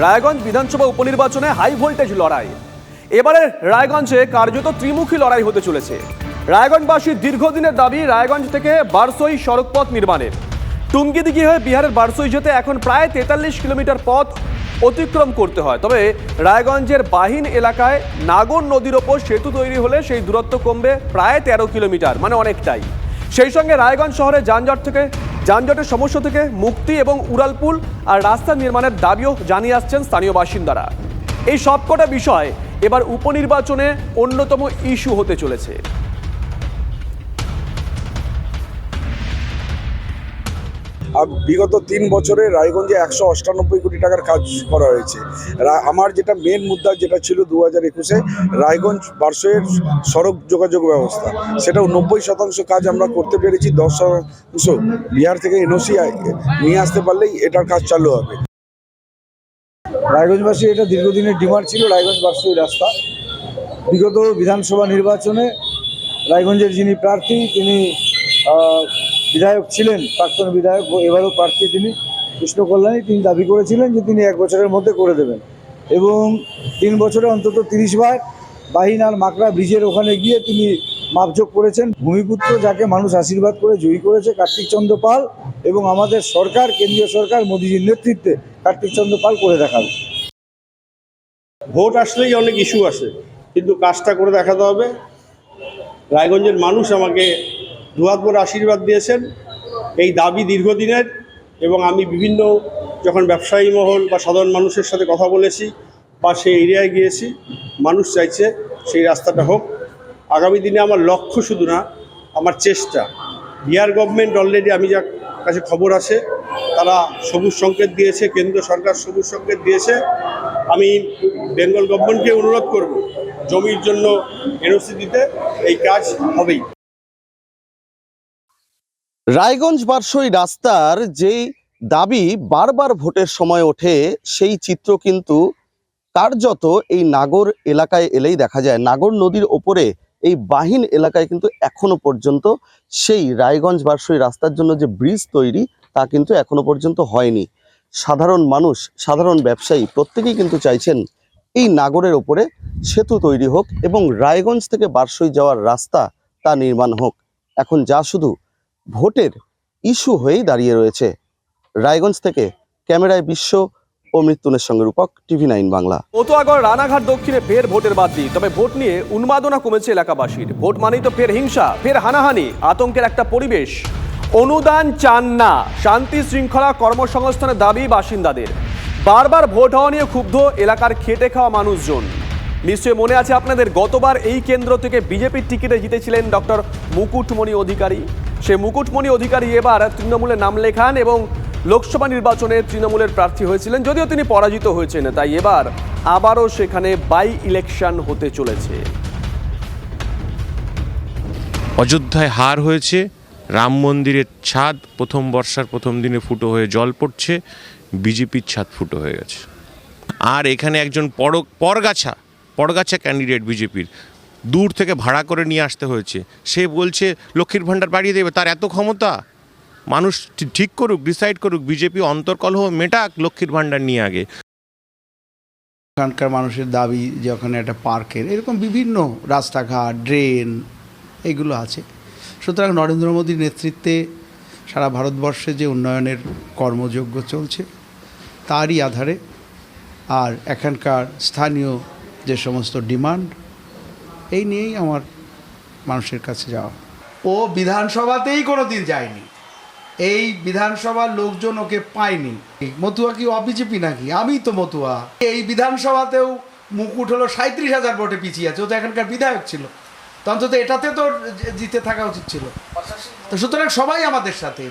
রায়গঞ্জ বিধানসভা উপনির্বাচনে high voltage লড়াই। এবারে রায়গঞ্জে কার্যত ত্রিমুখী লড়াই হতে চলেছে। রায়গঞ্জবাসীর দীর্ঘদিনের দাবি, রায়গঞ্জ থেকে বারসই সড়কপথ নির্মাণের। টুঙ্গিদিঘি হয়ে বিহারের বারসই যেতে এখন প্রায় তেতাল্লিশ কিলোমিটার পথ অতিক্রম করতে হয়। তবে রায়গঞ্জের বাহিন এলাকায় নাগর নদীর ওপর সেতু তৈরি হলে সেই দূরত্ব কমবে প্রায় তেরো কিলোমিটার মানে অনেকটাই। সেই সঙ্গে রায়গঞ্জ শহরে যানজট থেকে যানজটের সমস্যা থেকে মুক্তি এবং উড়ালপুল আর রাস্তা নির্মাণের দাবিও জানিয়ে আসছেন স্থানীয় বাসিন্দারা। এই সবকটা বিষয় এবার উপনির্বাচনে অন্যতম ইস্যু হতে চলেছে। আর বিগত তিন বছরে রায়গঞ্জে একশো অষ্টানব্বই কোটি টাকার কাজ করা হয়েছে। আমার যেটা মেন মুদ্রা যেটা ছিল দু হাজার একুশে, রায়গঞ্জ বারসয়ের সড়ক যোগাযোগ ব্যবস্থা। সেটাও নব্বই শতাংশ কাজ আমরা করতে পেরেছি, দশ শতাংশ বিহার থেকে এনওসি নিয়ে আসতে পারলেই এটার কাজ চালু হবে। রায়গঞ্জবাসী এটা দীর্ঘদিনের ডিমান্ড ছিল, রায়গঞ্জ বার্ষিক রাস্তা। বিগত বিধানসভা নির্বাচনে রায়গঞ্জের যিনি প্রার্থী, তিনি বিধায়ক ছিলেন, প্রাক্তন বিধায়ক, এবারও প্রার্থী তিনি কৃষ্ণ কল্যাণী তিনি দাবি করেছিলেন যে তিনি এক বছরের মধ্যে করে দেবেন। এবং তিন বছরে অন্তত তিরিশ বার বাহিন আর মাকড়া ব্রিজের ওখানে গিয়ে তিনি মাপযোগ করেছেন। ভূমিপুত্র যাকে মানুষ আশীর্বাদ করে জয়ী করেছে কার্তিক চন্দ্র পাল এবং আমাদের সরকার, কেন্দ্রীয় সরকার মোদীজির নেতৃত্বে কার্তিক চন্দ্র পাল করে দেখাবে। ভোট আসলেই অনেক ইস্যু আসে, কিন্তু কাজটা করে দেখাতে হবে। রায়গঞ্জের মানুষ আমাকে দুহাত ভরে আশীর্বাদ দিয়েছেন। এই দাবি দীর্ঘদিনের এবং আমি বিভিন্ন যখন ব্যবসায়ী মহল বা সাধারণ মানুষের সাথে কথা বলেছি বা সেই এরিয়ায় গিয়েছি, মানুষ চাইছে সেই রাস্তাটা হোক। আগামী দিনে আমার লক্ষ্য শুধু না, আমার চেষ্টা। বিহার গভর্নমেন্ট অলরেডি আমি যা কাছে খবর আছে, তারা সবুজ সংকেত দিয়েছে, কেন্দ্র সরকার সবুজ সংকেত দিয়েছে। আমি বেঙ্গল গভর্নমেন্টকে অনুরোধ করব, জমির জন্য এনওসি দিতে এই কাজ হবেই। রায়গঞ্জ বারসই রাস্তার যেই দাবি বারবার ভোটের সময় ওঠে, সেই চিত্র কিন্তু কার্যত এই নাগর এলাকায় এলেই দেখা যায়। নাগর নদীর ওপরে এই বাহিন এলাকায় কিন্তু এখনও পর্যন্ত সেই রায়গঞ্জ বারসই রাস্তার জন্য যে ব্রিজ তৈরি, তা কিন্তু এখনও পর্যন্ত হয়নি। সাধারণ মানুষ, সাধারণ ব্যবসায়ী প্রত্যেকেই কিন্তু চাইছেন এই নাগরের ওপরে সেতু তৈরি হোক এবং রায়গঞ্জ থেকে বারসই যাওয়ার রাস্তা তা নির্মাণ হোক। এখন যা শুধু ভোটের ইস্যু হয়েই দাঁড়িয়ে রয়েছে রায়গঞ্জ থেকে ক্যামেরায় বিশ্ব ও মৃত্যুনের সঙ্গে রূপক, টিভি নাইন বাংলা। মতুয়াগড়, রানাঘাট, দক্ষিণে ফের ভোটের বাতি তবে ভোট নিয়ে উন্মাদনা কমেছে এলাকাবাসীর। ভোট মানেই তো ফের হিংসা, ফের হানাহানি, আতঙ্কের একটা পরিবেশ। অনুদান চান না, শান্তি শৃঙ্খলা কর্মসংস্থানের দাবি বাসিন্দাদের। বারবার ভোট হওয়া নিয়ে ক্ষুব্ধ এলাকার খেটে খাওয়া মানুষজন। নিশ্চয়ই মনে আছে আপনাদের, গতবার এই কেন্দ্র থেকে বিজেপির টিকিটে জিতেছিলেন ডক্টর মুকুটমণি অধিকারী। সে মুকুটমণি অধিকারী এবার তৃণমূলে নাম লেখান এবং লোকসভা নির্বাচনে তৃণমূলের প্রার্থী হয়েছিলেন, যদিও তিনি পরাজিত হয়েছেন। তাই এবার আবারও সেখানে বাই ইলেকশন হতে চলেছে। অযোধ্যায় হার হয়েছে, রাম মন্দিরের ছাদ প্রথম বর্ষার প্রথম দিনে ফুটো হয়ে জল পড়ছে, বিজেপির ছাদ ফুটো হয়ে গেছে। আর এখানে একজন পর পরগাছা পরগাছা ক্যান্ডিডেট বিজেপির। দূর থেকে ভাড়া করে নিয়ে আসতে হয়েছে। সে বলছে, লক্ষ্মীর ভাণ্ডার বাড়িয়ে দেবে, তার এত ক্ষমতা? মানুষ ঠিক করুক ডিসাইড করুক বিজেপি অন্তর্কলহ মেটাক লক্ষ্মীর ভাণ্ডার নিয়ে আগে। এখানকার মানুষের দাবি যে ওখানে একটা পার্কের, এরকম বিভিন্ন রাস্তাঘাট, ড্রেন, এগুলো আছে। সুতরাং নরেন্দ্র মোদীর নেতৃত্বে সারা ভারতবর্ষে যে উন্নয়নের কর্মযজ্ঞ চলছে, তারই আধারে আর এখানকার স্থানীয় যে সমস্ত ডিমান্ড এই নিয়েই আমার মানুষের কাছে যাওয়া। ও বিধানসভাতেই কোনো দিন যায়নি। এই বিধানসভার লোকজন ওকে পায়নি। মতুয়া কি অবিজেপি নাকি? আমি তো মতুয়া। এই বিধানসভাতেও মুকুট হলো সাঁত্রিশ হাজার ভোটে পিছিয়ে আছে। ও তো এখানকার বিধায়ক ছিল। তো অন্তত এটাতে তো জিতে থাকা উচিত ছিল। তো সুতরাং সবাই আমাদের সাথে।